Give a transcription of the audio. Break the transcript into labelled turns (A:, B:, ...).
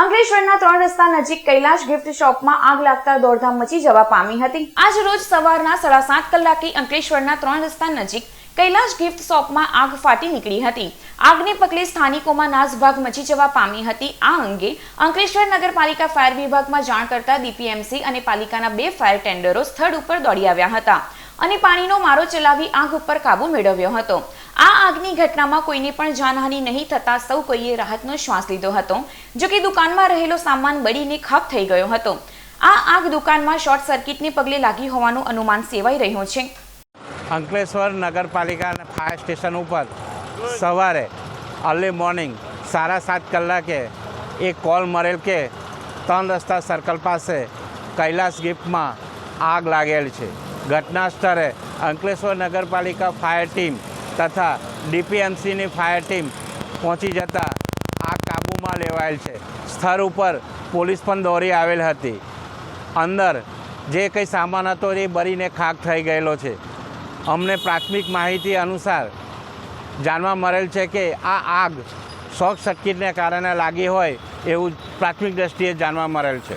A: અંકલેશ્વરના ત્રણ રસ્તા નજીક કૈલાશ ગિફ્ટ શોપમાં આગ લાગતા દોડધામ મચી જવા પામી હતી. આજ રોજ સવારના સાડા સાત કલાકે અંકલેશ્વરના ત્રણ રસ્તા નજીક કૈલાશ ગિફ્ટ શોપમાં આગ ફાટી નીકળી હતી. આગને પગલે સ્થાનિકોમાં નાસભાગ મચી જવા પામી હતી. આ અંગે અંકલેશ્વર નગરપાલિકા ફાયર વિભાગમાં જાણ કરતા ડીપીએમસી અને પાલિકાના બે ફાયર ટેન્ડરો સ્થળ ઉપર દોડી આવ્યા હતા અને પાણીનો મારો ચલાવી આગ ઉપર કાબુ મેળવ્યો હતો. આગની ઘટનામાં કોઈને પણ જાનહાનિ નહીં થતા સૌ કોઈએ રાહતનો શ્વાસ લીધો હતો, જો કે દુકાનમાં રહેલો સામાન બળીને ખાક થઈ ગયો હતો. આ આગ દુકાનમાં શોર્ટ સર્કિટને પગલે લાગી હોવાનું અનુમાન સેવાઈ રહ્યું છે.
B: અંકલેશ્વર નગરપાલિકા ફાયર સ્ટેશન ઉપર સવારે અર્લી મોર્નિંગ સાડા સાત કલાકે એક કોલ મળેલ કે ત્રણ રસ્તા સર્કલ પાસે કૈલાસ ગિફ્ટમાં આગ લાગેલ છે. ઘટના સ્થળે અંકલેશ્વર નગરપાલિકા ફાયર ટીમ તથા ડીપીએમસીની ફાયર ટીમ પહોંચી જતાં આગ કાબૂમાં લેવાયેલ છે. સ્થળ ઉપર પોલીસ પણ દોડી આવેલ હતી. અંદર જે કંઈ સામાન હતો એ બળીને ખાક થઈ ગયેલો છે. અમને પ્રાથમિક માહિતી અનુસાર જાણવા મળેલ છે કે આ આગ શોર્ટ સર્કિટને કારણે લાગી હોય એવું પ્રાથમિક દ્રષ્ટિએ જાણવા મળેલ છે.